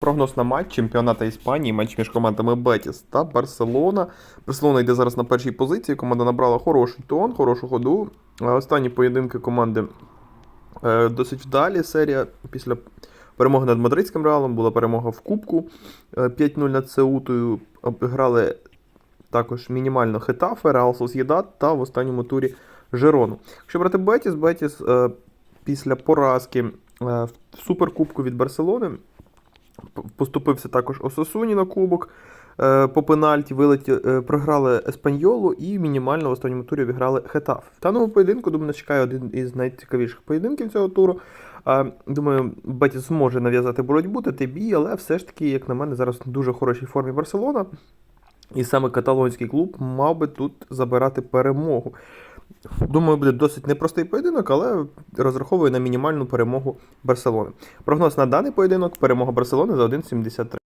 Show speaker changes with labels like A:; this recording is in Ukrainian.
A: Прогноз на матч чемпіоната Іспанії, матч між командами Бетіс та Барселона. Барселона йде зараз на першій позиції. Команда набрала хороший тон, хорошу ходу. Е, Останні поєдинки команди е, досить вдалі. Серія після перемоги над мадридським реалом була перемога в Кубку е, 5-0 над Сеутою. Обіграли також мінімально Хетафе, Реал Сосєдат та в останньому турі Жерону. Якщо брати Бетіс, Бетіс е, після поразки е, в Суперкубку від Барселони поступився також Осасуні на кубок. е, По пенальті вилеті, е, програли Еспаньолу і мінімально в останньому турі обіграли Хетаф. В даному поєдинку, думаю, нас чекає один із найцікавіших поєдинків цього туру. Думаю, Бетіс зможе нав'язати боротьбу, дати бій, але все ж таки, як на мене, зараз в дуже хорошій формі Барселона. І саме каталонський клуб мав би тут забирати перемогу. Думаю, буде досить непростий поєдинок, але розраховую на мінімальну перемогу Барселони. Прогноз на даний поєдинок перемога Барселони за 1,73.